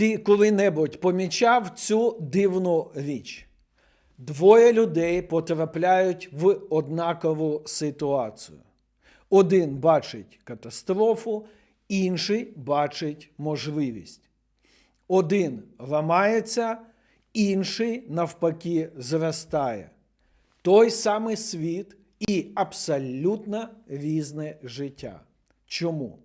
Ти коли-небудь помічав цю дивну річ. Двоє людей потрапляють в однакову ситуацію. Один бачить катастрофу, інший бачить можливість. Один ламається, інший, навпаки, зростає. Той самий світ і абсолютно різне життя. Чому?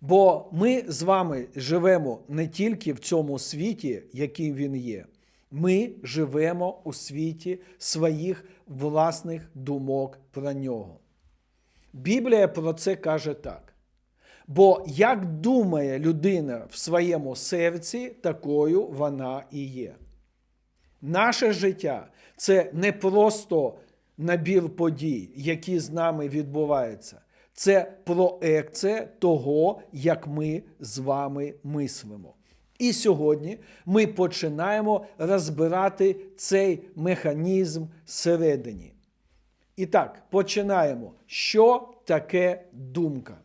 Бо ми з вами живемо не тільки в цьому світі, яким він є. Ми живемо у світі своїх власних думок про нього. Біблія про це каже так. Бо як думає людина в своєму серці, такою вона і є. Наше життя це не просто набір подій, які з нами відбуваються. Це проекція того, як ми з вами мислимо. І сьогодні ми починаємо розбирати цей механізм всередині. І так, починаємо. Що таке думка?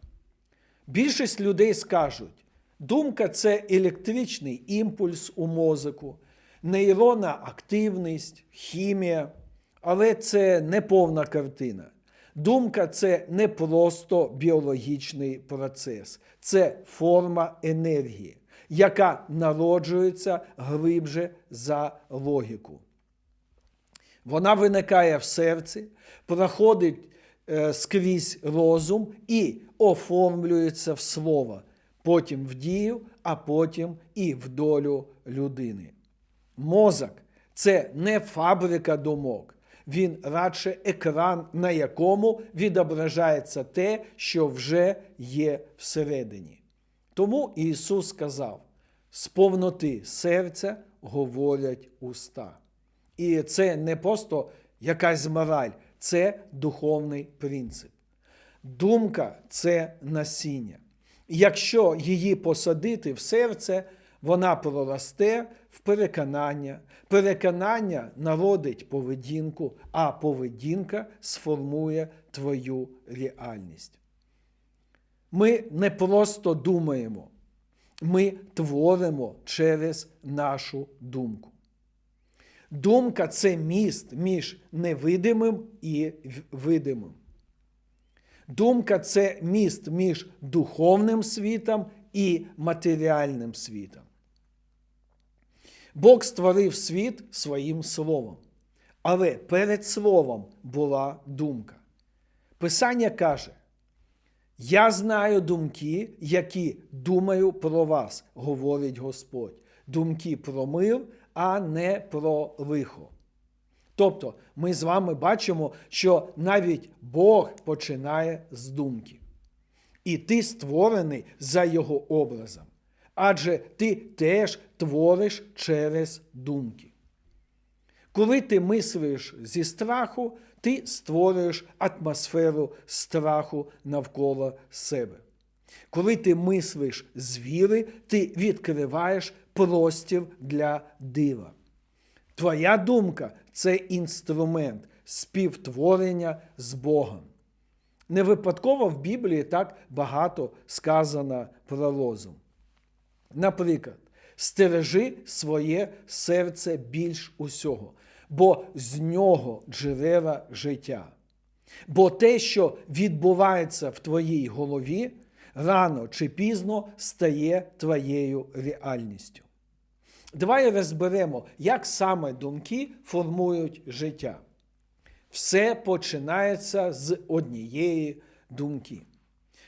Більшість людей скажуть, думка це електричний імпульс у мозку, нейронна активність, хімія, але це не повна картина. Думка це не просто біологічний процес, це форма енергії, яка народжується глибше за логіку. Вона виникає в серці, проходить е, скрізь розум і оформлюється в слово, потім в дію, а потім і в долю людини. Мозок це не фабрика думок, він радше екран, на якому відображається те, що вже є всередині. Тому Ісус сказав: з повноти серця говорять уста. І це не просто якась мораль, це духовний принцип. Думка це насіння. Якщо її посадити в серце, вона проросте в переконання. Переконання народить поведінку, а поведінка сформує твою реальність. Ми не просто думаємо, ми творимо через нашу думку. Думка це міст між невидимим і видимим. Думка це міст між духовним світом і матеріальним світом. Бог створив світ своїм словом, але перед словом була думка. Писання каже: Я знаю думки, які думаю про вас, говорить Господь. Думки про мир, а не про лихо. Тобто ми з вами бачимо, що навіть Бог починає з думки. І ти створений за його образом. Адже ти теж твориш через думки. Коли ти мислиш зі страху, ти створюєш атмосферу страху навколо себе. Коли ти мислиш з віри, ти відкриваєш простір для дива. Твоя думка це інструмент співтворення з Богом. Не випадково в Біблії так багато сказано про розум. Наприклад, стережи своє серце більш усього, бо з нього джерела життя. Бо те, що відбувається в твоїй голові, рано чи пізно стає твоєю реальністю. Давай розберемо, як саме думки формують життя. Все починається з однієї думки.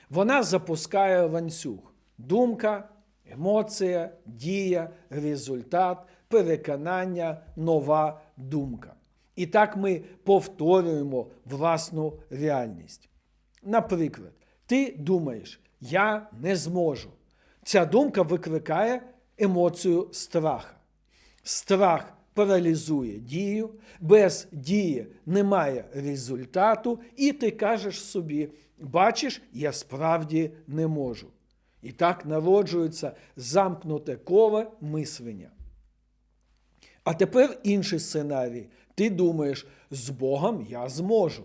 Вона запускає ланцюг. Думка, емоція, дія, результат, переконання, нова думка. І так ми повторюємо власну реальність. Наприклад, ти думаєш, я не зможу. Ця думка викликає емоцію страха. Страх паралізує дію, без дії немає результату, і ти кажеш собі: бачиш, я справді не можу. І так народжується замкнуте коло мислення. А тепер інший сценарій. Ти думаєш, з Богом я зможу.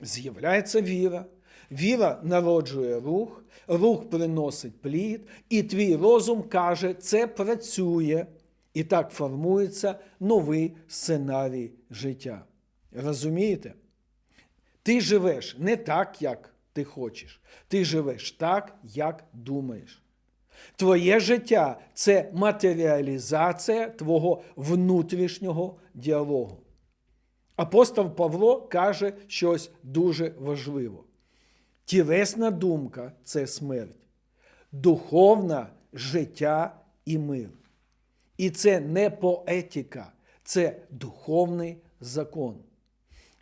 З'являється віра. Віра народжує рух, рух приносить плід, і твій розум каже, це працює. І так формується новий сценарій життя. Розумієте? Ти живеш не так, як ти хочеш. Ти живеш так, як думаєш. Твоє життя це матеріалізація твого внутрішнього діалогу. Апостол Павло каже щось дуже важливе. Тілесна думка це смерть, духовна життя і мир. І це не поетика, це духовний закон.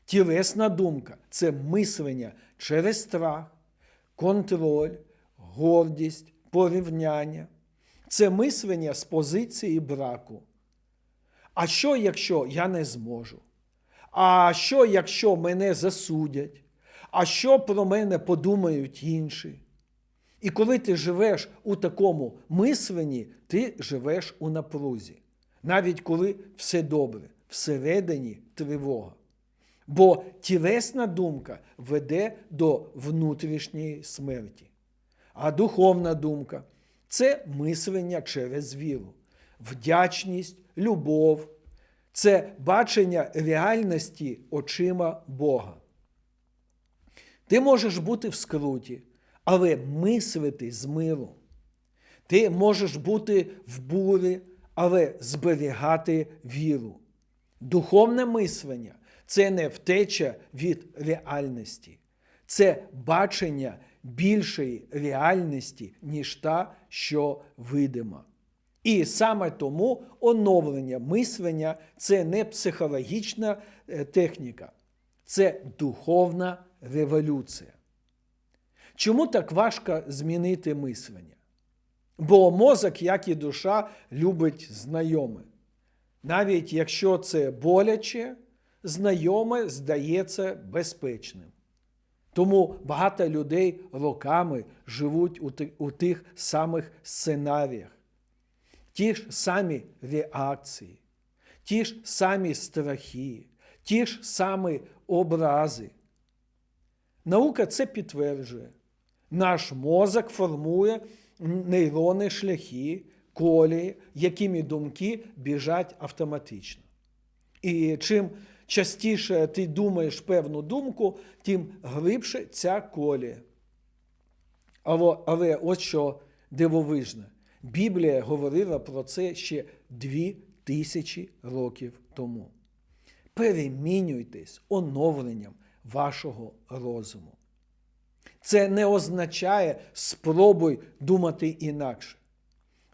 Тілесна думка це мислення через страх, контроль, гордість, порівняння. Це мислення з позиції браку. А що, якщо я не зможу? А що, якщо мене засудять? А що про мене подумають інші? І коли ти живеш у такому мисленні, ти живеш у напрузі, навіть коли все добре, всередині тривога. Бо тілесна думка веде до внутрішньої смерті, а духовна думка це мислення через віру, вдячність, любов, це бачення реальності очима Бога. Ти можеш бути в скруті, але мислити з миру. Ти можеш бути в бурі, але зберігати віру. Духовне мислення це не втеча від реальності, це бачення більшої реальності, ніж та, що видима. І саме тому оновлення мислення це не психологічна е, техніка, це духовна революція. Чому так важко змінити мислення? Бо мозок, як і душа, любить знайоме. Навіть якщо це боляче, знайоме здається безпечним. Тому багато людей роками живуть у тих самих сценаріях, ті ж самі реакції, ті ж самі страхи, ті ж самі образи. Наука це підтверджує. Наш мозок формує нейронні шляхи, колії, якими думки біжать автоматично. І чим частіше ти думаєш певну думку, тим глибше ця колія. Але, ось що дивовижне. Біблія говорила про це ще дві тисячі років тому. Перемінюйтесь оновленням вашого розуму. Це не означає спробуй думати інакше.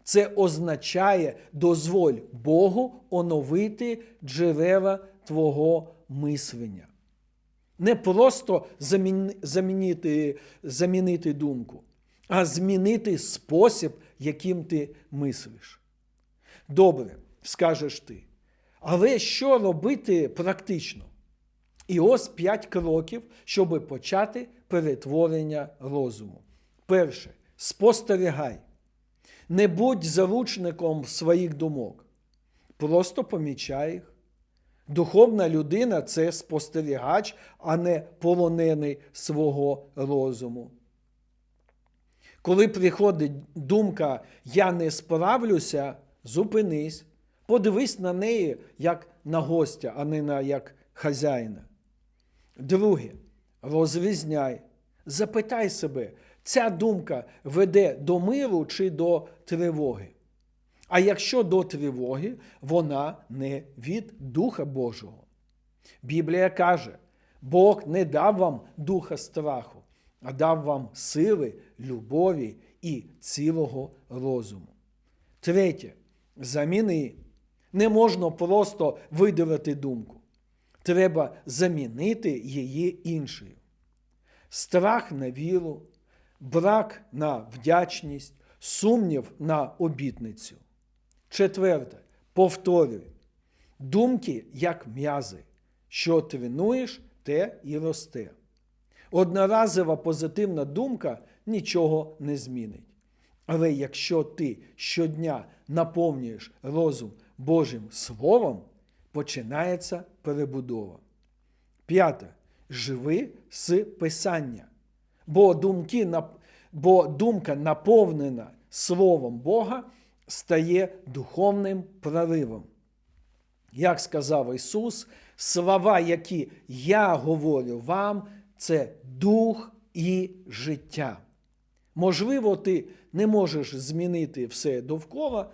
Це означає дозволь Богу оновити джерела твого мислення. Не просто замінити, замінити думку, а змінити спосіб, яким ти мислиш. Добре, скажеш ти. Але що робити практично? І ось п'ять кроків, щоб почати перетворення розуму. Перше, спостерігай. Не будь заручником своїх думок. Просто помічай їх. Духовна людина це спостерігач, а не полонений свого розуму. Коли приходить думка Я не справлюся, зупинись, подивись на неї як на гостя, а не на як хазяїна. Друге, розрізняй, запитай себе, ця думка веде до миру чи до тривоги. А якщо до тривоги, вона не від Духа Божого. Біблія каже, Бог не дав вам духа страху, а дав вам сили, любові і цілого розуму. Третє, заміни. Не можна просто видавати думку. Треба замінити її іншою. Страх на віру, брак на вдячність, сумнів на обітницю. Четверте, повторюй. Думки як м'язи. Що тренуєш, те і росте. Одноразова позитивна думка нічого не змінить. Але якщо ти щодня наповнюєш розум Божим Словом, починається перебудова. П'яте. Живи з Писання. Бо, думки, бо думка, наповнена Словом Бога, стає духовним проривом. Як сказав Ісус, слова, які я говорю вам, це дух і життя. Можливо, ти не можеш змінити все довкола,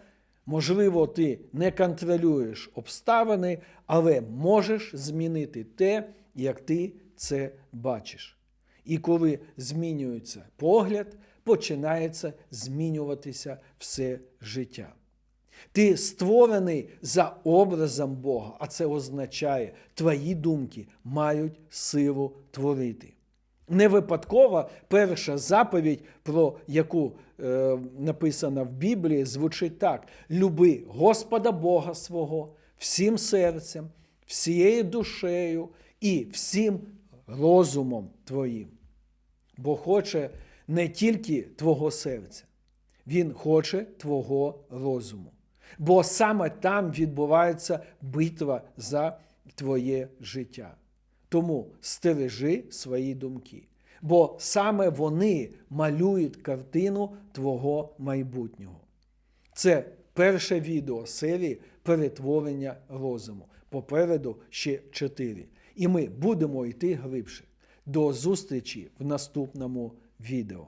можливо, ти не контролюєш обставини, але можеш змінити те, як ти це бачиш. І коли змінюється погляд, починається змінюватися все життя. Ти створений за образом Бога, а це означає, твої думки мають силу творити. Не випадково перша заповідь, про яку е, написана в Біблії, звучить так: люби Господа Бога свого всім серцем, всією душею і всім розумом твоїм. Бо хоче не тільки твого серця, Він хоче твого розуму. Бо саме там відбувається битва за твоє життя. Тому стережи свої думки, бо саме вони малюють картину твого майбутнього. Це перше відео серії перетворення розуму. Попереду ще чотири. І ми будемо йти глибше. До зустрічі в наступному відео.